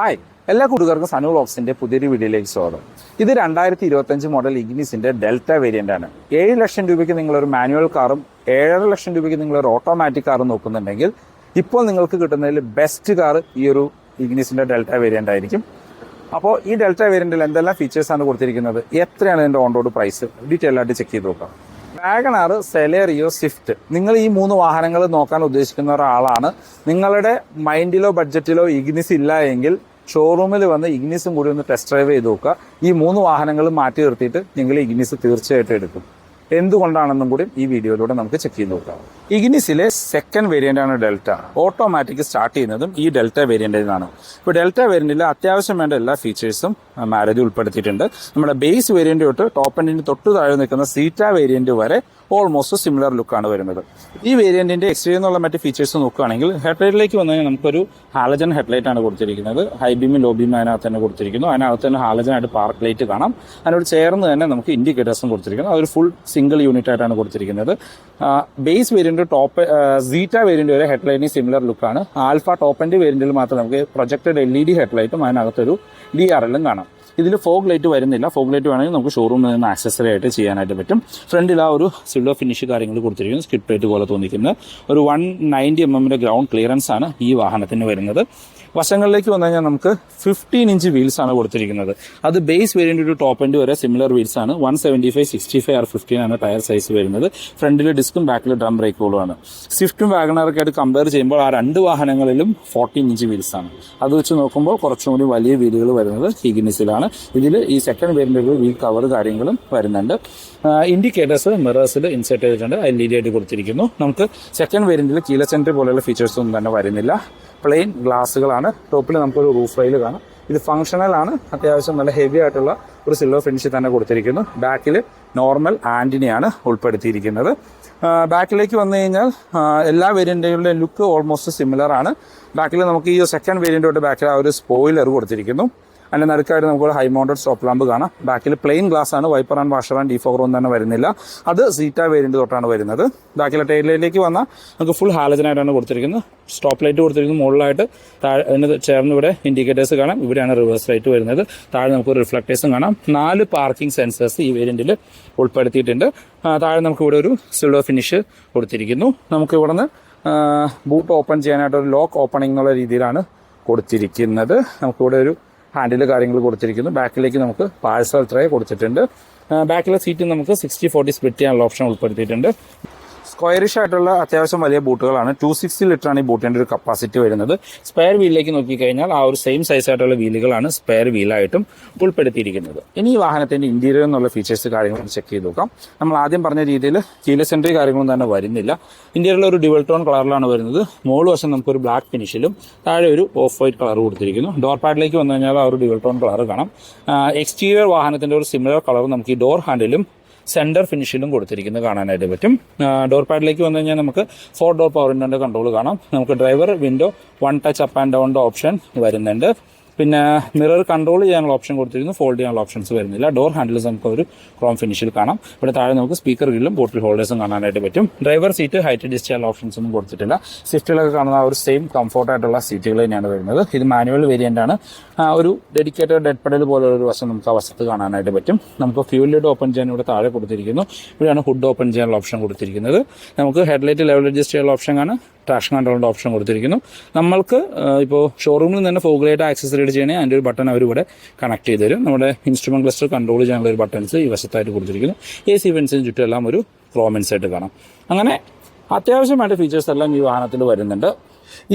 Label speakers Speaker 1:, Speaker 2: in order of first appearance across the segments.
Speaker 1: Hi എല്ലാ കൂട്ടുകാർക്കും സനു വ്ളോഗ്സിന്റെ പുതിയൊരു വീഡിയോയിലേക്ക് സ്വാഗതം. ഇത് രണ്ടായിരത്തി ഇരുപത്തഞ്ച് മോഡൽ ഇഗ്നിസിന്റെ ഡെൽറ്റ വേരിയന്റ് ആണ്. ഏഴ് ലക്ഷം രൂപയ്ക്ക് നിങ്ങൾ ഒരു മാനുവൽ കാറും ഏഴര ലക്ഷം രൂപയ്ക്ക് നിങ്ങൾ ഒരു ഓട്ടോമാറ്റിക് കാറും നോക്കുന്നുണ്ടെങ്കിൽ ഇപ്പോൾ നിങ്ങൾക്ക് കിട്ടുന്നതിൽ ബെസ്റ്റ് കാർ ഈ ഒരു ഇഗ്നിസിന്റെ ഡെൽറ്റ വേരിയന്റ് ആയിരിക്കും. അപ്പോൾ ഈ ഡെൽറ്റ വേരിയന്റിൽ എന്തെല്ലാം ഫീച്ചേഴ്സ് ആണ് കൊടുത്തിരിക്കുന്നത്? എത്രയാണ് ഇതിന്റെ ഓൺ റോഡ് പ്രൈസ് ഡീറ്റെയിൽ ആയിട്ട് ചെക്ക് ചെയ്ത് നോക്കാം. വാഗണാർ സെലേറിയോ സ്വിഫ്റ്റ് നിങ്ങൾ ഈ മൂന്ന് വാഹനങ്ങൾ നോക്കാൻ ഉദ്ദേശിക്കുന്ന ഒരാളാണ്. നിങ്ങളുടെ മൈൻഡിലോ ബഡ്ജറ്റിലോ ഇഗ്നിസ് ഇല്ല എങ്കിൽ ഷോറൂമിൽ വന്ന് ഇഗ്നിസും കൂടി ഒന്ന് ടെസ്റ്റ് ഡ്രൈവ് ചെയ്ത് നോക്കുക. ഈ മൂന്ന് വാഹനങ്ങളും മാറ്റി നിർത്തിയിട്ട് നിങ്ങൾ ഇഗ്നിസ് തീർച്ചയായിട്ടും എടുക്കും. എന്തുകൊണ്ടാണെന്നും കൂടി ഈ വീഡിയോയിലൂടെ നമുക്ക് ചെക്ക് ചെയ്ത് നോക്കാം. ഇഗ്നിസിലെ സെക്കൻഡ് വേരിയന്റ് ആണ് ഡെൽറ്റ ഓട്ടോമാറ്റിക് സ്റ്റാർട്ട് ചെയ്യുന്നതും ഈ ഡെൽറ്റ വേരിയന്റിൽ നിന്നാണ് ഇപ്പോൾ ഡെൽറ്റ വേരിയന്റിൽ അത്യാവശ്യം വേണ്ട എല്ലാ ഫീച്ചേഴ്സും മാരേജ് ഉൾപ്പെടുത്തിയിട്ടുണ്ട്. നമ്മുടെ ബേസ് വേരിയന്റ് തൊട്ട് ടോപ്പ് എൻഡിന് തൊട്ട് താഴെ നിൽക്കുന്ന സീറ്റ വേരിയന്റ് വരെ ഓൾമോസ്റ്റ് സിമിലർ ലുക്കാണ് വരുന്നത്. ഈ വേരിയന്റിന്റെ എക്സ്റ്റീരിയർ എന്നുള്ള മറ്റ് ഫീച്ചേഴ്സ് നോക്കുകയാണെങ്കിൽ ഹെഡ്ലൈറ്റിലേക്ക് വന്നു കഴിഞ്ഞാൽ നമുക്കൊരു ഹാലജൻ ഹെഡ്ലൈറ്റ് ആണ് കൊടുത്തിരിക്കുന്നത്. ഹൈ ബീമും ലോ ബീമും അതിനകത്ത് തന്നെ കൊടുത്തിരിക്കുന്നു. അതിനകത്ത് തന്നെ ഹാലജൻ ആയിട്ട് പാർക്ക് ലൈറ്റ് കാണാം. അതിനോട് ചേർന്ന് തന്നെ നമുക്ക് ഇൻഡിക്കേറ്റേഴ്സും കൊടുത്തിരിക്കുന്നു. അതൊരു ഫുൾ സിംഗിൾ യൂണിറ്റ് ആയിട്ടാണ് കൊടുത്തിരിക്കുന്നത്. Base variant top Zeta variant വരെ ഹെഡ്ലൈറ്റിന് സിമിലർ ലുക്കാണ് ആൽഫ ടോപ്പ് എൻഡ് വേരിയന്റിൽ മാത്രം നമുക്ക് പ്രൊജക്റ്റഡ് എൽ ഇ ഡി ഹെഡ്ലൈറ്റും അതിനകത്തൊരു ഡി ആർ എല്ലും കാണാം. ഇതിൽ ഫോഗ് ലൈറ്റ് വരുന്നില്ല. ഫോഗ് ലൈറ്റ് വേണമെങ്കിൽ നമുക്ക് ഷോറൂമിൽ നിന്ന് ആക്സസറി ആയിട്ട് ചെയ്യാനായിട്ട് പറ്റും. ഫ്രണ്ടിൽ ആ ഒരു സിൽവർ ഫിനിഷ് കാര്യങ്ങൾ കൊടുത്തിരിക്കുന്നു. സ്കിപ്പ് പ്ലേറ്റ് പോലെ തോന്നിക്കുന്നത് ഒരു വൺ നയന്റി എം എമ്മിന്റെ ഗ്രൗണ്ട് ക്ലിയറൻസ് ആണ് ഈ വാഹനത്തിന് വരുന്നത്. വശങ്ങളിലേക്ക് വന്നു കഴിഞ്ഞാൽ നമുക്ക് ഫിഫ്റ്റീൻ ഇഞ്ച് വീൽസ് ആണ് കൊടുത്തിരിക്കുന്നത്. അത് ബേസ് വേരിയന്റ് ഒരു ടോപ്പ് എൻഡ് വരെ സിമിലർ വീൽസ് ആണ്. One seventy five sixty five R fifteen ആണ് ടയർ സൈസ് വരുന്നത് ഫ്രണ്ടിൽ ഡിസ്കും ബാക്കിൽ ഡ്രം ബ്രേക്കുകളുമാണ് സ്വിഫ്റ്റും വാഗണറൊക്കെ ആയിട്ട് കമ്പയർ ചെയ്യുമ്പോൾ ആ രണ്ട് വാഹനങ്ങളിലും ഫോർട്ടീൻ ഇഞ്ച് വീൽസ് ആണ്. അത് വെച്ച് നോക്കുമ്പോൾ കുറച്ചും കൂടി വലിയ വീലുകൾ വരുന്നത് ഹിഗിനിസിലാണ് ഇതിൽ ഈ സെക്കൻഡ് വേരിയന്റ് വീൽ കവർ കാര്യങ്ങളും വരുന്നുണ്ട്. ഇൻഡിക്കേറ്റേഴ്സ് മിറേഴ്സിൽ ഇൻസെർട്ട് ചെയ്തിട്ടുണ്ട്. അതിൽ ആയിട്ട് കൊടുത്തിരിക്കുന്നു. നമുക്ക് സെക്കൻഡ് വേരിയന്റിൽ കീല സെന്റർ പോലെയുള്ള ഫീച്ചേഴ്സ് ഒന്നും തന്നെ വരുന്നില്ല. പ്ലെയിൻ ഗ്ലാസ്സുകളാണ് ടോപ്പിൽ നമുക്കൊരു റൂഫ് റൈൽ കാണാം. ഇത് ഫങ്ഷണൽ ആണ്. അത്യാവശ്യം നല്ല ഹെവി ആയിട്ടുള്ള ഒരു സിൽവർ ഫിനിഷിൽ തന്നെ കൊടുത്തിരിക്കുന്നു. ബാക്കിൽ നോർമൽ ആന്റിനെയാണ് ഉൾപ്പെടുത്തിയിരിക്കുന്നത്. ബാക്കിലേക്ക് വന്നു കഴിഞ്ഞാൽ എല്ലാ വേരിയന്റുകളുടെ ലുക്ക് ഓൾമോസ്റ്റ് സിമിലർ ആണ്. ബാക്കിൽ നമുക്ക് ഈ സെക്കൻഡ് വേരിയന്റ് തൊട്ട് ബാക്കിൽ ആ ഒരു സ്പോയിലർ കൊടുത്തിരിക്കുന്നു. അതിന്റെ നടുക്കായിട്ട് നമുക്ക് ഹൈ മൗണ്ടഡ് സ്റ്റോപ്പ് ലാമ്പ് കാണാം. ബാക്കിൽ പ്ലെയിൻ ഗ്ലാസ് ആണ്. Wiper and washer and defogger ഒന്നും തന്നെ വരുന്നില്ല. അത് സീറ്റ വേരിയന്റ് തൊട്ടാണ് വരുന്നത്. ബാക്കിലെ ടൈൽ ലൈറ്റിലേക്ക് വന്നാൽ നമുക്ക് ഫുൾ ഹാലജനായിട്ടാണ് കൊടുത്തിരിക്കുന്നത്. സ്റ്റോപ്പ് ലൈറ്റ് കൊടുത്തിരിക്കുന്നത്. മുകളിലായിട്ട് താഴെ ചേർന്ന് ഇവിടെ ഇൻഡിക്കേറ്റേഴ്സ് കാണാം. ഇവിടെയാണ് റിവേഴ്സ് ലൈറ്റ് വരുന്നത്. താഴെ നമുക്ക് റിഫ്ലക്ടേഴ്സും കാണാം. നാല് പാർക്കിംഗ് സെൻസേഴ്സ് ഈ വേരിയന്റിൽ ഉൾപ്പെടുത്തിയിട്ടുണ്ട്. താഴെ നമുക്ക് ഇവിടെ ഒരു സിൽവർ ഫിനിഷ് കൊടുത്തിരിക്കുന്നു. നമുക്ക് ഇവിടെ നിന്ന് ബൂട്ട് ഓപ്പൺ ചെയ്യാനായിട്ട് ഒരു ലോക്ക് ഓപ്പണിംഗ് എന്നുള്ള രീതിയിലാണ് കൊടുത്തിരിക്കുന്നത്. നമുക്കിവിടെ ഒരു ഹാൻഡിൽ കാര്യങ്ങൾ കൊടുത്തിരിക്കുന്നു. ബാക്കിലേക്ക് നമുക്ക് പാഴ്സൽ ട്രേ കൊടുത്തിട്ടുണ്ട്. ബാക്കിലെ സീറ്റ് നമുക്ക് സിക്സ്റ്റി ഫോർട്ടി സ്പ്ലിറ്റ് ചെയ്യാനുള്ള ഓപ്ഷൻ ഉൾപ്പെടുത്തിയിട്ടുണ്ട്. സ്ക്വയറിഷ് ആയിട്ടുള്ള അത്യാവശ്യം വലിയ ബൂട്ടുകളാണ്. ടു സിക്സ്റ്റി ആണ് ഈ ബൂട്ടിന്റെ ഒരു കപ്പാസിറ്റി വരുന്നത്. സ്പെയർ വീലിലേക്ക് നോക്കിക്കഴിഞ്ഞാൽ ആ ഒരു സെയിം സൈസ് ആയിട്ടുള്ള വീലുകളാണ് സ്പെയർ വീലായിട്ടും ഉൾപ്പെടുത്തിയിരിക്കുന്നത്. ഇനി ഈ വാഹനത്തിന്റെ ഇന്റീരിയർ എന്നുള്ള ഫീച്ചേഴ്സ് കാര്യങ്ങൾ ചെക്ക് ചെയ്ത് നോക്കാം. നമ്മൾ ആദ്യം പറഞ്ഞ രീതിയിൽ കീല സെൻട്രി കാര്യങ്ങളൊന്നും തന്നെ വരുന്നില്ല. ഇന്റീരിയറിൽ ഒരു ഡിവൽ ടോൺ കളറിലാണ് വരുന്നത്. മോൾ വശം നമുക്കൊരു ബ്ലാക്ക് ഫിനിഷിലും താഴെ ഒരു ഓഫ് വൈറ്റ് കളർ കൊടുത്തിരിക്കുന്നു. ഡോർ പാഡിലേക്ക് വന്നു കഴിഞ്ഞാൽ ആ ഒരു ഡിവൽ ടോൺ കളർ കാണാം. എക്സ്റ്റീരിയർ വാഹനത്തിന്റെ ഒരു സിമിലർ കളർ നമുക്ക് ഈ ഡോർ ഹാൻഡിലും സെന്റർ ഫിനിഷിലും കൊടുത്തിരിക്കുന്നത് കാണാനായിട്ട് പറ്റും. ഡോർ പാഡിലേക്ക് വന്നു കഴിഞ്ഞാൽ നമുക്ക് ഫോർ ഡോർ പവർ വിൻഡോന്റെ കൺട്രോൾ കാണാം. നമുക്ക് driver window one touch up and down option വരുന്നുണ്ട്. പിന്നെ മിറർ കൺട്രോൾ ചെയ്യാനുള്ള ഓപ്ഷൻ കൊടുത്തിരുന്നു ഫോൾഡ് ചെയ്യാനുള്ള ഓപ്ഷൻസ് വരുന്നില്ല. ഡോർ ഹാൻഡിൽസ് നമുക്ക് ഒരു ക്രോം ഫിനിഷിൽ കാണാം. ഇവിടെ താഴെ നമുക്ക് സ്പീക്കർ ഗ്രില്ലും ബോട്ടിൽ ഹോൾഡേഴ്സും കാണാനായിട്ട് പറ്റും. ഡ്രൈവർ സീറ്റ് ഹൈറ്റ് അഡ്ജസ്റ്റ് ചെയ്യാനുള്ള ഓപ്ഷൻസ് ഒന്നും കൊടുത്തിട്ടില്ല. സ്വിഫ്റ്റിലൊക്കെ കാണുന്ന ഒരു സെയിം കംഫോർട്ട് ആയിട്ടുള്ള സീറ്റുകൾ തന്നെയാണ് വരുന്നത്. ഇത് മാനുവൽ വേരിയന്റ് ആണ്. ഒരു ഡെഡിക്കേറ്റഡ് ഡെഡ് പെഡൽ പോലുള്ള ഒരു വശം നമുക്ക് ആ വശത്ത് കാണാനായിട്ട് പറ്റും. നമുക്ക് ഫ്യൂൽ ലിഡ് ഓപ്പൺ ചെയ്യാൻ ഇവിടെ താഴെ കൊടുത്തിരിക്കുന്നു. ഇവിടെയാണ് ഹുഡ് ഓപ്പൺ ചെയ്യാനുള്ള ഓപ്ഷൻ കൊടുത്തിരിക്കുന്നത്. നമുക്ക് ഹെഡ്ലൈറ്റ് ലെവൽ അഡ്ജസ്റ്റ് ചെയ്യാനുള്ള ഓപ്ഷൻ ആണ് ട്രാക്ഷൻ കൺട്രോളിന്റെ ഓപ്ഷൻ കൊടുത്തിരിക്കുന്നു. നമ്മൾക്ക് ഇപ്പോൾ ഷോറൂമിൽ നിന്ന് ഫോഗ് ആക്സസ് ആക്സസറീഡ് ചെയ്യണേ അതിന്റെ ഒരു ബട്ടൺ അവർ ഇവിടെ കണക്ട് ചെയ്ത് തരും. നമ്മുടെ ഇൻസ്ട്രുമെന്റ് ക്ലസ്റ്റർ കൺട്രോൾ ചെയ്യാനുള്ള ഒരു ബട്ടൺസ് ഈ വശത്തായിട്ട് കൊടുത്തിരിക്കുന്നു. എ സി വെൻസിന് ചുറ്റും എല്ലാം ഒരു ക്രോമൻസ് ആയിട്ട് കാണാം. അങ്ങനെ അത്യാവശ്യമായിട്ട് ഫീച്ചേഴ്സ് എല്ലാം ഈ വാഹനത്തിൽ വരുന്നുണ്ട്.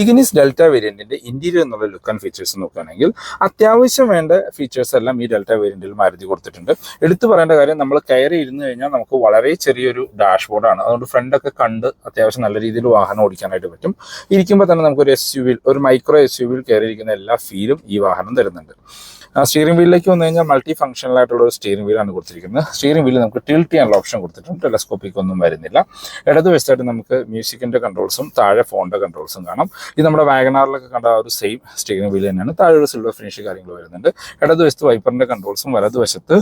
Speaker 1: ഇഗ്നിസ് ഡെൽറ്റ വേരിയന്റിന്റെ ഇന്റീരിയർ എന്നുള്ള ലുക്ക് ആൻഡ് ഫീച്ചേഴ്സ് നോക്കുകയാണെങ്കിൽ അത്യാവശ്യം വേണ്ട ഫീച്ചേഴ്സ് എല്ലാം ഈ ഡെൽറ്റ വേരിയന്റിൽ മാരുതി കൊടുത്തിട്ടുണ്ട്. എടുത്തു പറയേണ്ട കാര്യം നമ്മൾ കയറി ഇരുന്ന് കഴിഞ്ഞാൽ നമുക്ക് വളരെ ചെറിയൊരു ഡാഷ്ബോർഡാണ് അതുകൊണ്ട് ഫ്രണ്ടൊക്കെ കണ്ട് അത്യാവശ്യം നല്ല രീതിയിൽ വാഹനം ഓടിക്കാനായിട്ട് പറ്റും. ഇരിക്കുമ്പോൾ തന്നെ നമുക്കൊരു എസ് യു വിൽ ഒരു മൈക്രോ എസ് യു വിൽ കയറിയിരിക്കുന്ന എല്ലാ ഫീലും ഈ വാഹനം തരുന്നുണ്ട്. സ്റ്റിയറിംഗ് വീലിലേക്ക് വന്നു കഴിഞ്ഞാൽ മൾട്ടി ഫംഗ്ഷണൽ ആയിട്ടുള്ള ഒരു സ്റ്റിയറിംഗ് വീലാണ് കൊടുത്തിരിക്കുന്നത്. സ്റ്റിയറിംഗ് വീലിൽ നമുക്ക് ടിൽറ്റ് ചെയ്യാനുള്ള ഓപ്ഷൻ കൊടുത്തിട്ടുണ്ട്. ടെലസ്കോപ്പിക് ഒന്നും വരുന്നില്ല. ഇടതുവശത്തായിട്ട് നമുക്ക് മ്യൂസിക്കിന്റെ കൺട്രോൾസും താഴെ ഫോണിന്റെ കൺട്രോൾസും കാണാം. ഇത് നമ്മുടെ വാഗനാറിലൊക്കെ കണ്ട ഒരു സെയിം സ്റ്റിയറിംഗ് വീൽ തന്നെയാണ്. താഴെ ഒരു സിൽവർ ഫിനിഷ് കാര്യങ്ങൾ വരുന്നുണ്ട്. ഇടതുവശത്ത് വൈപ്പറിന്റെ കൺട്രോൾസും വലതുവശത്ത്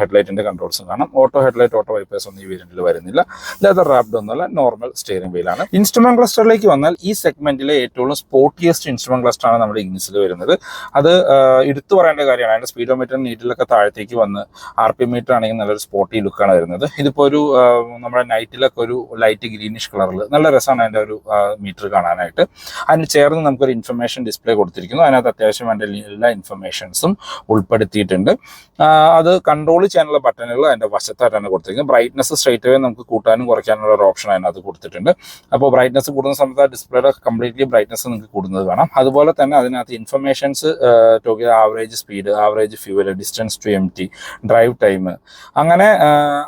Speaker 1: ഹെഡ്ലൈറ്റിന്റെ കൺട്രോൾസും കാണാം. ഓട്ടോ ഹെഡ്ലൈറ്റ് ഓട്ടോ വൈപ്പേഴ്സ് ഒന്നും ഈ വേരിയന്റിൽ വരുന്നില്ല. ലെതർ റാപ്ഡ് ഒന്നുമല്ല നോർമൽ സ്റ്റിയറിംഗ് വീലാണ് ഇൻസ്ട്രുമെന്റ് ക്ലസ്റ്ററിലേക്ക് വന്നാൽ ഈ സെഗ്മെന്റിലെ ഏറ്റവും സ്പോർട്ടിയസ്റ്റ് ഇൻസ്ട്രുമെന്റ് ക്ലസ്റ്ററാണ് നമ്മുടെ ഇഗ്നിസിൽ വരുന്നത്. അത് എടുത്തു പറയേണ്ട കാര്യമാണ്. അതിന്റെ സ്പീഡോമീറ്റർ നീറ്റിലൊക്കെ താഴത്തേക്ക് വന്ന് ആർ പി മീറ്റർ ആണെങ്കിൽ നല്ലൊരു സ്പോട്ടി ലുക്കാണ് വരുന്നത്. ഇതിപ്പോ ഒരു നമ്മുടെ നൈറ്റിലൊക്കെ ഒരു ലൈറ്റ് ഗ്രീനിഷ് കളറിൽ നല്ല രസമാണ് അതിന്റെ ഒരു മീറ്റർ കാണാനായിട്ട്. അതിന് ചേർന്ന് നമുക്കൊരു ഇൻഫർമേഷൻ ഡിസ്പ്ലേ കൊടുത്തിരിക്കുന്നു. അതിനകത്ത് അത്യാവശ്യം വേണ്ട എല്ലാ ഇൻഫർമേഷൻസും ഉൾപ്പെടുത്തിയിട്ടുണ്ട്. അത് കൺട്രോൾ ചെയ്യാനുള്ള ബട്ടണുകൾ അതിന്റെ വശത്തായിട്ടാണ് കൊടുത്തിരിക്കുന്നത്. ബ്രൈറ്റ്നസ് സ്ട്രേറ്റ് വേ നമുക്ക് കൂട്ടാനും കുറയ്ക്കാനുള്ള ഒരു ഓപ്ഷൻ അതിനകത്ത് കൊടുത്തിട്ടുണ്ട്. അപ്പോൾ ബ്രൈറ്റ്നസ് കൂടുന്ന സമയത്ത് ഡിസ്പ്ലേയുടെ കംപ്ലീറ്റ്ലി ബ്രൈറ്റ്നസ് നിങ്ങൾക്ക് കൂടുന്നത് വേണം അതുപോലെ തന്നെ അതിനകത്ത് informations ടോക്കിയ average speed average fuel distance to empty drive time അങ്ങനെ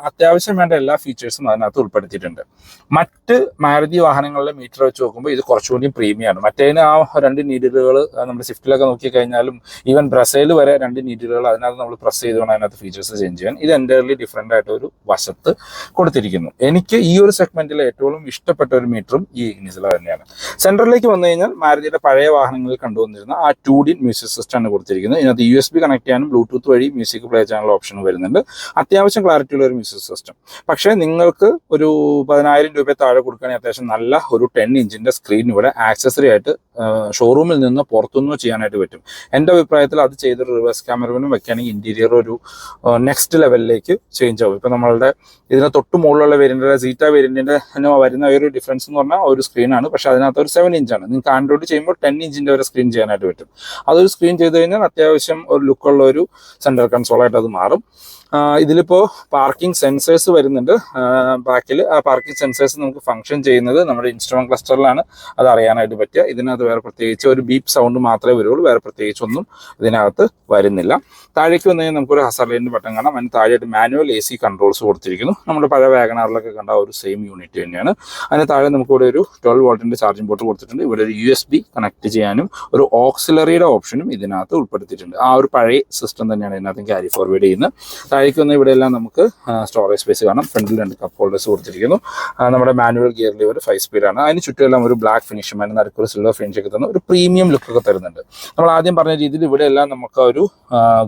Speaker 1: അത്യാവശ്യം വേണ്ട എല്ലാ ഫീച്ചേഴ്സും അതിനകത്ത് ഉൾപ്പെടുത്തിയിട്ടുണ്ട്. മറ്റ് മാരുതി വാഹനങ്ങളിലെ മീറ്റർ വെച്ച് നോക്കുമ്പോൾ ഇത് കുറച്ചുകൂടി പ്രീമിയമാണ് മറ്റേതിന് ആ രണ്ട് നീഡിലുകൾ നമ്മൾ സ്വിഫ്റ്റിലൊക്കെ നോക്കിക്കഴിഞ്ഞാലും ഈവൻ ബ്രസൈൽ വരെ രണ്ട് നീഡിലുകൾ അതിനകത്ത് നമ്മൾ പ്രസ് ചെയ്ത് വേണം അതിനകത്ത് ഫീച്ചേഴ്സ് ചേഞ്ച് ചെയ്യാൻ. ഇത് എന്റയർലി ഡിഫറെന്റ് ആയിട്ട് ഒരു വശത്ത് കൊടുത്തിരിക്കുന്നു. എനിക്ക് ഈ ഒരു സെഗ്മെന്റിലെ ഏറ്റവും ഇഷ്ടപ്പെട്ട ഒരു മീറ്ററും ഈ ഇഗ്നിസില തന്നെയാണ്. സെൻട്രലിലേക്ക് വന്നു കഴിഞ്ഞാൽ മാരുതിയുടെ പഴയ വാഹനങ്ങളിൽ കണ്ടുവന്നിരുന്ന ആ ടു ഡി മ്യൂസിക് സിസ്റ്റമാണ് കൊടുത്തിരിക്കുന്നത്. ഇതിനകത്ത് യു എസ് ബി കണക്ട് ചെയ്യാനും ബ്ലൂടൂത്ത് വഴി മ്യൂസിക് പ്ലേ ചെയ്യാനുള്ള ഓപ്ഷൻ വരുന്നുണ്ട്. അത്യാവശ്യം ക്ലാരിറ്റി ഉള്ള ഒരു മ്യൂസിക് സിസ്റ്റം പക്ഷേ നിങ്ങൾക്ക് ഒരു പതിനായിരം രൂപ താഴെ കൊടുക്കുകയാണെങ്കിൽ അത്യാവശ്യം നല്ല ഒരു ടെൻ ഇഞ്ചിന്റെ സ്ക്രീൻ ഇവിടെ ആക്സസറി ആയിട്ട് ഷോറൂമിൽ നിന്ന് പുറത്തുനിന്ന് ചെയ്യാനായിട്ട് പറ്റും. എന്റെ അഭിപ്രായത്തിൽ അത് ചെയ്തൊരു റിവേഴ്സ് ക്യാമറകളും വെക്കുകയാണെങ്കിൽ ഇന്റീരിയർ ഒരു നെക്സ്റ്റ് ലെവലിലേക്ക് ചേഞ്ച് ആവും. ഇപ്പം നമ്മളുടെ ഇതിന് തൊട്ട് മുകളിലുള്ള വേരിയന്റിന്റെ സീറ്റ വേരിയന്റിന്റെ വരുന്ന ഒരു ഡിഫറൻസ് എന്ന് പറഞ്ഞാൽ ഒരു സ്ക്രീനാണ് പക്ഷേ അതിനകത്ത് ഒരു സെവൻ ഇഞ്ചാണ് നിങ്ങൾക്ക് ആൻഡ്രോയിഡ് ചെയ്യുമ്പോൾ ടെൻ ഇഞ്ചിന്റെ ഒരു സ്ക്രീൻ ചെയ്യാനായിട്ട് പറ്റും. അതൊരു സ്ക്രീൻ ചെയ്ത് കഴിഞ്ഞാൽ അത്യാവശ്യം ഒരു ലുക്കുള്ള ഒരു സെൻട്രൽ കൺസോളായിട്ട് അത് മാറും. ആ, ഇതിലിപ്പോ പാർക്കിംഗ് സെൻസേഴ്സ് വരുന്നുണ്ട്. ബാക്കിൽ ആ പാർക്കിംഗ് സെൻസേഴ്സ് നമുക്ക് ഫംഗ്ഷൻ ചെയ്യുന്നത് നമ്മുടെ ഇൻസ്ട്രുമെന്റ് ക്ലസ്റ്ററിലാണ് അത് അറിയാനായിട്ട് പറ്റുക. ഇതിനകത്ത് വേറെ പ്രത്യേകിച്ച് ഒരു ബീപ്പ് സൗണ്ട് മാത്രമേ വരുള്ളൂ. വേറെ പ്രത്യേകിച്ച് ഒന്നും ഇതിനകത്ത് വരുന്നില്ല. താഴേക്ക് വന്നു കഴിഞ്ഞാൽ നമുക്കൊരു ഹസർലൈന്റെ ബട്ടൺ കാണാം. അതിന് താഴെയായിട്ട് മാനുവൽ എ സി കൺട്രോൾസ് കൊടുത്തിരിക്കുന്നു. നമ്മുടെ പഴയ വാഗനാറിലൊക്കെ കണ്ട ഒരു സെയിം യൂണിറ്റ് തന്നെയാണ്. അതിന് താഴെ നമുക്ക് ഇവിടെ ഒരു ട്വൽവ് വോൾട്ടിന്റെ ചാർജിംഗ് ബോർഡ് കൊടുത്തിട്ടുണ്ട്. ഇവിടെ ഒരു യു എസ് ബി കണക്ട് ചെയ്യാനും ഒരു ഓക്സിലറിയുടെ ഓപ്ഷനും ഇതിനകത്ത് ഉൾപ്പെടുത്തിയിട്ടുണ്ട്. ആ ഒരു പഴയ സിസ്റ്റം തന്നെയാണ് ഇതിനകത്ത് ക്യാരി ഫോർവേഡ് ചെയ്യുന്നത്. താഴേക്ക് വന്ന് ഇവിടെ എല്ലാം നമുക്ക് സ്റ്റോറേജ് സ്പേസ് കാണാം ഫ്രണ്ടിൽ രണ്ട് കപ്പ് ഹോൾഡേഴ്സ് കൊടുത്തിരിക്കുന്നു. നമ്മുടെ മാനുവൽ ഗിയർ ലിവർ ഫൈവ് സ്പീഡാണ് അതിന് ചുറ്റുമെല്ലാം ഒരു ബ്ലാക്ക് ഫിനിഷും അതിന് നടുക്കൊരു സിൽവർ ഫിനിഷ് ഒക്കെ തന്ന ഒരു പ്രീമിയം ലുക്ക് ഒക്കെ തരുന്നുണ്ട്. നമ്മൾ ആദ്യം പറഞ്ഞ രീതിയിൽ ഇവിടെ എല്ലാം നമുക്ക് ഒരു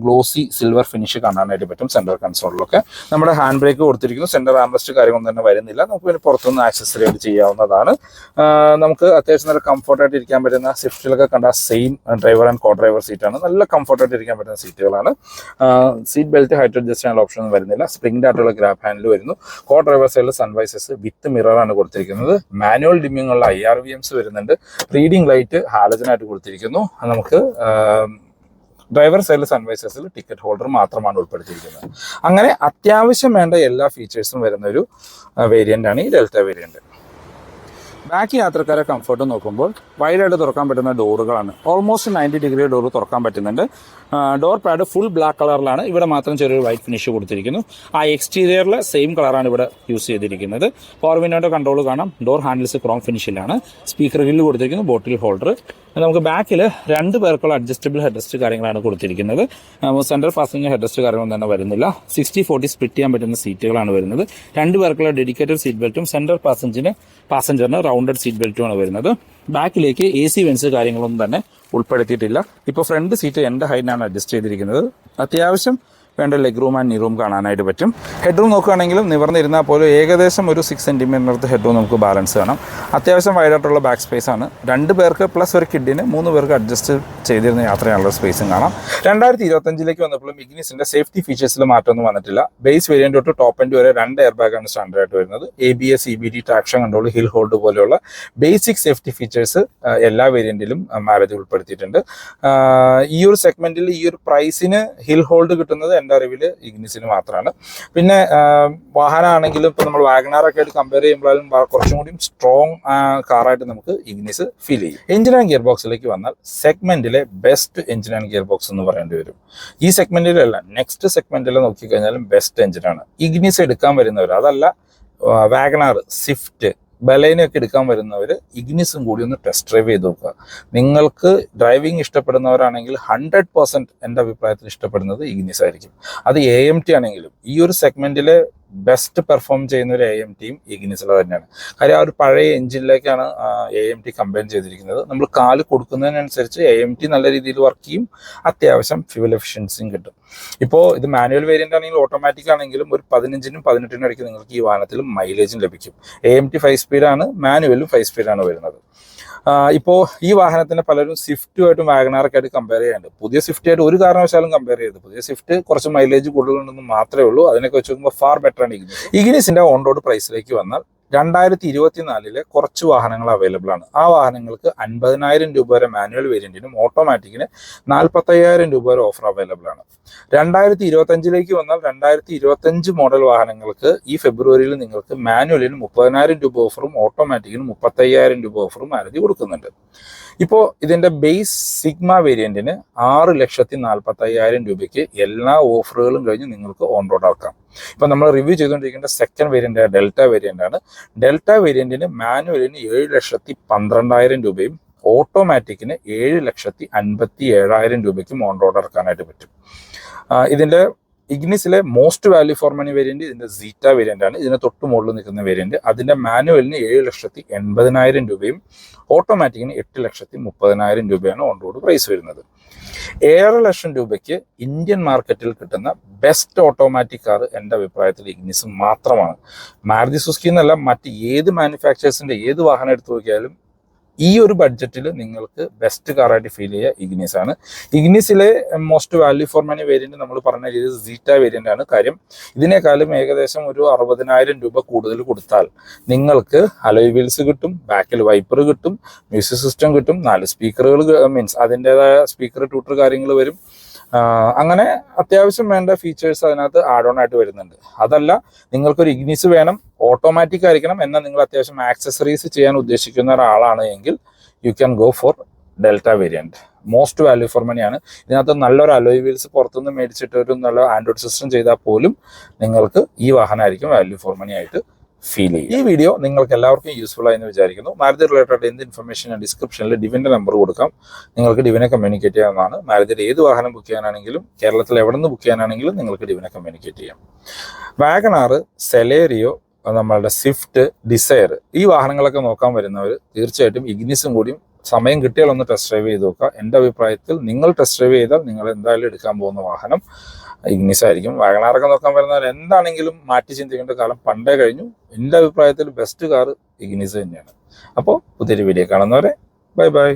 Speaker 1: ഗ്ലോസി സിൽവർ ഫിനിഷ് കാണാനായിട്ട് പറ്റും സെന്റർ കൺസോളിലൊക്കെ നമ്മുടെ ഹാൻഡ് ബ്രേക്ക് കൊടുത്തിരിക്കുന്നു. സെന്റർ ആംബ്രസ്റ്റ് കാര്യങ്ങളൊന്നും തന്നെ വരുന്നില്ല. നമുക്ക് പിന്നെ പുറത്തുനിന്ന് ആക്സസറി ആയിട്ട് ചെയ്യാവുന്നതാണ്. നമുക്ക് അത്യാവശ്യം നല്ല കംഫർട്ടായിട്ട് ഇരിക്കാൻ പറ്റുന്ന സ്വിഫ്റ്റിലൊക്കെ കണ്ട same driver and co driver സീറ്റാണ് നല്ല കംഫർട്ടായിട്ട് ഇരിക്കാൻ പറ്റുന്ന സീറ്റുകളാണ് സീറ്റ് ബെൽറ്റ് ഹൈറ്റ് ചെയ്യാനുള്ള ഓപ്ഷൻ ഒന്നും വരുന്നില്ല. സ്പ്രിംഗ് ആയിട്ടുള്ള ഗ്രാബ് ഹാൻഡിൽ വരുന്നു. കോ ഡ്രൈവർ സൈഡിൽ സൺവൈസസ് വിത്ത് മിററാണ് കൊടുത്തിരിക്കുന്നത്. മാനുവൽ ഡിമ്മിങ്ങുള്ള ഐ ആർ വി എംസ് വരുന്നുണ്ട്. റീഡിംഗ് ലൈറ്റ് ഹാലജനായിട്ട് കൊടുത്തിരിക്കുന്നു. നമുക്ക് ഡ്രൈവർ സൈഡിൽ സൺവൈസേഴ്സിൽ ടിക്കറ്റ് ഹോൾഡർ മാത്രമാണ് ഉൾപ്പെടുത്തിയിരിക്കുന്നത്. അങ്ങനെ അത്യാവശ്യം വേണ്ട എല്ലാ ഫീച്ചേഴ്സും വരുന്ന ഒരു വേരിയന്റാണ് ഈ ഡെൽറ്റ വേരിയന്റ് ബാക്ക് യാത്രക്കാരെ കംഫർട്ട് നോക്കുമ്പോൾ വൈഡായിട്ട് തുറക്കാൻ പറ്റുന്ന ഡോറുകളാണ്. ഓൾമോസ്റ്റ് നയന്റി ഡിഗ്രി ഡോർ തുറക്കാൻ പറ്റുന്നുണ്ട്. ഡോർ പാഡ് ഫുൾ ബ്ലാക്ക് കളറിലാണ് ഇവിടെ മാത്രം ചെറിയൊരു വൈറ്റ് ഫിനിഷ് കൊടുത്തിരിക്കുന്നു. ആ എക്സ്റ്റീരിയറിൽ സെയിം കളറാണ് ഇവിടെ യൂസ് ചെയ്തിരിക്കുന്നത്. പവർ വിൻഡോയുടെ കൺട്രോൾ കാണാം. ഡോർ ഹാൻഡിൽസ് ക്രോം ഫിനിഷിലാണ് സ്പീക്കർ ഗ്രില്ല് കൊടുത്തിരിക്കുന്നു. ബോട്ടിൽ ഹോൾഡർ നമുക്ക് ബാക്കിൽ രണ്ട് പേർക്കുള്ള അഡ്ജസ്റ്റബിൾ ഹെഡ്രസ്റ്റ് കാര്യങ്ങളാണ് കൊടുത്തിരിക്കുന്നത്. സെൻട്രൽ ഫാസ്റ്റിംഗ് ഹെഡ്രസ്റ്റ് കാര്യങ്ങളൊന്നും തന്നെ വരുന്നില്ല. സിക്സ്റ്റി ഫോർട്ടി സ്പ്ലിറ്റ് ചെയ്യാൻ പറ്റുന്ന സീറ്റുകളാണ് വരുന്നത്. രണ്ട് പേർക്കുള്ള ഡെഡിക്കേറ്റഡ് സീറ്റ് ബെൽറ്റും സെൻട്രൽ പാസഞ്ചറിന് പാസഞ്ചറിന് റൗണ്ടഡ് സീറ്റ് ബെൽറ്റുമാണ് വരുന്നത്. ബാക്കിലേക്ക് എ സി വെൻസ് കാര്യങ്ങളൊന്നും തന്നെ ഉൾപ്പെടുത്തിയിട്ടില്ല. ഇപ്പോൾ ഫ്രണ്ട് സീറ്റ് എന്റെ ഹൈറ്റിനാണ് അഡ്ജസ്റ്റ് ചെയ്തിരിക്കുന്നത്. അത്യാവശ്യം വേണ്ട leg room and knee room കാണാനായിട്ട് പറ്റും. ഹെഡ് റൂം നോക്കുകയാണെങ്കിലും നിവർന്നിരുന്നാൽ പോലും ഏകദേശം ഒരു സിക്സ് സെന്റിമീറ്ററിനടുത്ത് ഹെഡ് റൂം നമുക്ക് ബാലൻസ് കാണാം. അത്യാവശ്യം വൈഡായിട്ടുള്ള ബാക്ക് സ്പേസ് ആണ്. രണ്ട് പേർക്ക് പ്ലസ് ഒരു കിഡിന് മൂന്ന് പേർക്ക് അഡ്ജസ്റ്റ് ചെയ്തിരുന്ന യാത്രയാണുള്ള സ്പേസും കാണാം. രണ്ടായിരത്തി ഇരുപത്തഞ്ചിലേക്ക് വന്നപ്പോഴും ഇഗ്നിസിന്റെ സേഫ്റ്റി ഫീച്ചേഴ്സിൽ മാറ്റമൊന്നും വന്നിട്ടില്ല. ബേസ് വേരിയന്റ് തൊട്ട് ടോപ്പ് എൻഡ് വരെ രണ്ട് എയർ ബാഗാണ് സ്റ്റാൻഡേർഡ് ആയിട്ട് വരുന്നത്. A B S E B D traction control hill hold പോലെയുള്ള ബേസിക് സേഫ്റ്റി ഫീച്ചേഴ്സ് എല്ലാ വേരിയന്റിലും മാരേജ് ഉൾപ്പെടുത്തിയിട്ടുണ്ട്. ഈ ഒരു സെഗ്മെന്റിൽ ഈ ഒരു പ്രൈസിന് ഹിൽ ഹോൾഡ് കിട്ടുന്നത് എന്റെ അറിവിൽ ഇഗ്നിസിന് മാത്രമാണ് പിന്നെ വാഹനമാണെങ്കിലും ഇപ്പോൾ നമ്മൾ വാഗനാറൊക്കെ ആയിട്ട് കമ്പയർ ചെയ്യുമ്പോഴും കുറച്ചും കൂടി സ്ട്രോങ് കാറായിട്ട് നമുക്ക് ഇഗ്നിസ് ഫീൽ ചെയ്യും. എഞ്ചിൻ ആൻഡ് ഗിയർ ബോക്സിലേക്ക് വന്നാൽ സെഗ്മെന്റിലെ best engine and gear box എന്ന് പറയേണ്ടി വരും. ഈ സെഗ്മെന്റിലല്ല നെക്സ്റ്റ് സെഗ്മെന്റിൽ നോക്കിക്കഴിഞ്ഞാലും ബെസ്റ്റ് എഞ്ചിനാണ് ഇഗ്നിസ് എടുക്കാൻ വരുന്നവർ അതല്ല വാഗനാർ സ്വിഫ്റ്റ്
Speaker 2: ബലൈനൊക്കെ എടുക്കാൻ വരുന്നവർ ഇഗ്നിസും കൂടി ഒന്ന് ടെസ്റ്റ് ഡ്രൈവ് ചെയ്ത് നോക്കുക. നിങ്ങൾക്ക് ഡ്രൈവിംഗ് ഇഷ്ടപ്പെടുന്നവരാണെങ്കിൽ ഹൺഡ്രഡ് പെർസെന്റ് എന്റെ അഭിപ്രായത്തിൽ ഇഷ്ടപ്പെടുന്നത് ഇഗ്നിസ് ആയിരിക്കും അത് എ എം ടി ആണെങ്കിലും ഈ ഒരു സെഗ്മെന്റിൽ ബെസ്റ്റ് പെർഫോം ചെയ്യുന്ന ഒരു എ എം ടിയും ഇഗ്നിസിലെ തന്നെയാണ് കാര്യം ആ ഒരു പഴയ എഞ്ചിനിലേക്കാണ് എ എം ടി കമ്പയർ ചെയ്തിരിക്കുന്നത്. നമ്മൾ കാൽ കൊടുക്കുന്നതിനനുസരിച്ച് എ എം ടി നല്ല രീതിയിൽ വർക്ക് ചെയ്യും. അത്യാവശ്യം ഫ്യൂൽ എഫിഷ്യൻസിയും കിട്ടും. ഇപ്പോൾ ഇത് മാനുവൽ വേരിയന്റ് ആണെങ്കിലും ഓട്ടോമാറ്റിക് ആണെങ്കിലും ഒരു പതിനഞ്ചിനും പതിനെട്ടിനും ഇടയ്ക്ക് നിങ്ങൾക്ക് ഈ വാഹനത്തിൽ മൈലേജും ലഭിക്കും. എ എം ടി ഫൈവ് സ്പീഡാണ് മാനുവലും ഫൈവ് സ്പീഡാണ് വരുന്നത്. ഇപ്പോൾ ഈ വാഹനത്തിന് പലരും സ്വിഫ്റ്റുമായിട്ടും വാഗനാറൊക്കെ ആയിട്ട് കമ്പയർ ചെയ്യാറുണ്ട്. പുതിയ സ്വിഫ്റ്റായിട്ട് ഒരു കാരണവശാലും കമ്പയർ ചെയ്ത് പുതിയ സ്വിഫ്റ്റ് കുറച്ച് മൈലേജ് കൂടുതലുണ്ടെന്ന് മാത്രമേ ഉള്ളൂ. അതിനൊക്കെ വെച്ച് നോക്കുമ്പോൾ ഫാർ ബെറ്റർ ആണ് ഇഗ്നിസ് ഇഗ്നിസിന്റെ ഓൺ റോഡ് പ്രൈസിലേക്ക് വന്നാൽ രണ്ടായിരത്തി ഇരുപത്തിനാലിൽ കുറച്ച് വാഹനങ്ങൾ അവൈലബിൾ ആണ്. ആ വാഹനങ്ങൾക്ക് അൻപതിനായിരം രൂപ വരെ മാനുവൽ വേരിയന്റിനും ഓട്ടോമാറ്റിക്കിന് നാൽപ്പത്തയ്യായിരം രൂപ വരെ ഓഫർ അവൈലബിൾ ആണ്. രണ്ടായിരത്തി ഇരുപത്തഞ്ചിലേക്ക് വന്നാൽ രണ്ടായിരത്തി ഇരുപത്തഞ്ച് മോഡൽ വാഹനങ്ങൾക്ക് ഈ ഫെബ്രുവരിയിൽ നിങ്ങൾക്ക് മാനുവലിന് മുപ്പതിനായിരം രൂപ ഓഫറും ഓട്ടോമാറ്റിക്കിന് മുപ്പത്തയ്യായിരം രൂപ ഓഫറും മാരുതി കൊടുക്കുന്നുണ്ട്. ഇപ്പോൾ ഇതിന്റെ ബേസ് സിഗ്മ വേരിയന്റിന് ആറ് ലക്ഷത്തി നാൽപ്പത്തി അയ്യായിരം രൂപയ്ക്ക് എല്ലാ ഓഫറുകളും കഴിഞ്ഞ് നിങ്ങൾക്ക് ഓൺ റോഡ് ആക്കാം. ഇപ്പം നമ്മൾ റിവ്യൂ ചെയ്തുകൊണ്ടിരിക്കേണ്ട സെക്കൻഡ് വേരിയന്റ് ഡെൽറ്റ വേരിയന്റ് ആണ്. ഡെൽറ്റ വേരിയന്റിന് മാനുവലിന് ഏഴ് ലക്ഷത്തി പന്ത്രണ്ടായിരം രൂപയും ഓട്ടോമാറ്റിക്കിന് ഏഴ് ലക്ഷത്തി അൻപത്തി ഏഴായിരം രൂപയ്ക്കും ഓൺ റോഡ് ഇറക്കാനായിട്ട് പറ്റും. ഇതിന്റെ ഇഗ്നിസിലെ most value for money variant ഇതിന്റെ സീറ്റ വേരിയന്റ് ആണ്. ഇതിന് തൊട്ട് മുകളിൽ നിൽക്കുന്ന വേരിയന്റ് അതിന്റെ മാനുവലിന് ഏഴ് ലക്ഷത്തി എൺപതിനായിരം രൂപയും ഓട്ടോമാറ്റിക്കിന് എട്ട് ലക്ഷത്തി മുപ്പതിനായിരം രൂപയാണ് ഓൺ റോഡ് പ്രൈസ് വരുന്നത്. ഏഴര ലക്ഷം രൂപയ്ക്ക് ഇന്ത്യൻ മാർക്കറ്റിൽ കിട്ടുന്ന ബെസ്റ്റ് ഓട്ടോമാറ്റിക് കാർ എന്റെ അഭിപ്രായത്തിൽ ഇഗ്നിസ് മാത്രമാണ്. മാരുതി സുസ്കി എന്നല്ല മറ്റ് ഏത് മാനുഫാക്ചേഴ്സിന്റെ ഏത് വാഹനം എടുത്തു നോക്കിയാലും ഈ ഒരു ബഡ്ജറ്റിൽ നിങ്ങൾക്ക് ബെസ്റ്റ് കാറായിട്ട് ഫീൽ ചെയ്യുക ഇഗ്നിസ് ആണ്. ഇഗ്നിസിലെ most value for money variant നമ്മൾ പറഞ്ഞ രീതി സീറ്റ വേരിയന്റ് ആണ്. കാര്യം ഇതിനേക്കാളും ഏകദേശം ഒരു അറുപതിനായിരം രൂപ കൂടുതൽ കൊടുത്താൽ നിങ്ങൾക്ക് അലോയ് വീൽസ് കിട്ടും ബാക്കിൽ വൈപ്പർ കിട്ടും മ്യൂസിക് സിസ്റ്റം കിട്ടും നാല് സ്പീക്കറുകൾ മീൻസ് അതിന്റെതായ സ്പീക്കർ ട്യൂട്ടർ കാര്യങ്ങൾ വരും. അങ്ങനെ അത്യാവശ്യം വേണ്ട ഫീച്ചേഴ്സ് അതിനകത്ത് ആഡ് ഓൺ ആയിട്ട് വരുന്നുണ്ട്. അതല്ല നിങ്ങൾക്കൊരു ഇഗ്നിസ് വേണം ഓട്ടോമാറ്റിക് ആയിരിക്കണം എന്നാൽ നിങ്ങൾ അത്യാവശ്യം ആക്സസറീസ് ചെയ്യാൻ ഉദ്ദേശിക്കുന്ന ഒരാളാണ് എങ്കിൽ you can go for Delta variant most value for മണിയാണ് ഇതിനകത്ത് നല്ലൊരു അലോയ് വീൽസ് പുറത്തുനിന്ന് മേടിച്ചിട്ട് ഒരു നല്ല ആൻഡ്രോയിഡ് സിസ്റ്റം ചെയ്താൽ പോലും നിങ്ങൾക്ക് ഈ വാഹനമായിരിക്കും വാല്യൂ ഫോർ മണി ആയിട്ട് ഫീൽ ചെയ്യും ഈ വീഡിയോ നിങ്ങൾക്ക് എല്ലാവർക്കും യൂസ്ഫുൾ ആയെന്ന് വിചാരിക്കുന്നു. മാരുതി റിലേറ്റഡ് എന്ത് ഇൻഫർമേഷൻ ആ ഡിസ്ക്രിപ്ഷനിൽ ഡിവിന്റെ നമ്പർ കൊടുക്കാം. നിങ്ങൾക്ക് ഡിവിനെ കമ്മ്യൂണിക്കേറ്റ് ചെയ്യാവുന്നതാണ്. മാരുതിയുടെ ഏത് വാഹനം ബുക്ക് ചെയ്യാനാണെങ്കിലും കേരളത്തിൽ എവിടെ നിന്ന് ബുക്ക് ചെയ്യാനാണെങ്കിലും നിങ്ങൾക്ക് ഡിവിനെ കമ്മ്യൂണിക്കേറ്റ് ചെയ്യാം. വാഗണാർ സെലേറിയോ നമ്മളുടെ സ്വിഫ്റ്റ് ഡിസയർ ഈ വാഹനങ്ങളൊക്കെ നോക്കാൻ വരുന്നവർ തീർച്ചയായിട്ടും ഇഗ്നിസും കൂടിയും സമയം കിട്ടിയാൽ ഒന്ന് ടെസ്റ്റ് ഡ്രൈവ് ചെയ്ത് നോക്കുക. എന്റെ അഭിപ്രായത്തിൽ നിങ്ങൾ ടെസ്റ്റ് ഡ്രൈവ് ചെയ്താൽ നിങ്ങൾ എന്തായാലും എടുക്കാൻ പോകുന്ന വാഹനം. ഇഗ്നിസ് ആയിരിക്കും വാഗണാറൊക്കെ നോക്കാൻ വരുന്നവർ എന്താണെങ്കിലും മാറ്റി ചിന്തിക്കേണ്ട കാലം പണ്ടേ കഴിഞ്ഞു. എന്റെ അഭിപ്രായത്തിൽ ബെസ്റ്റ് കാർ ഇഗ്നിസ് തന്നെയാണ്. അപ്പോൾ പുതിയൊരു വീഡിയോ കാണുന്നവരെ ബൈ ബൈ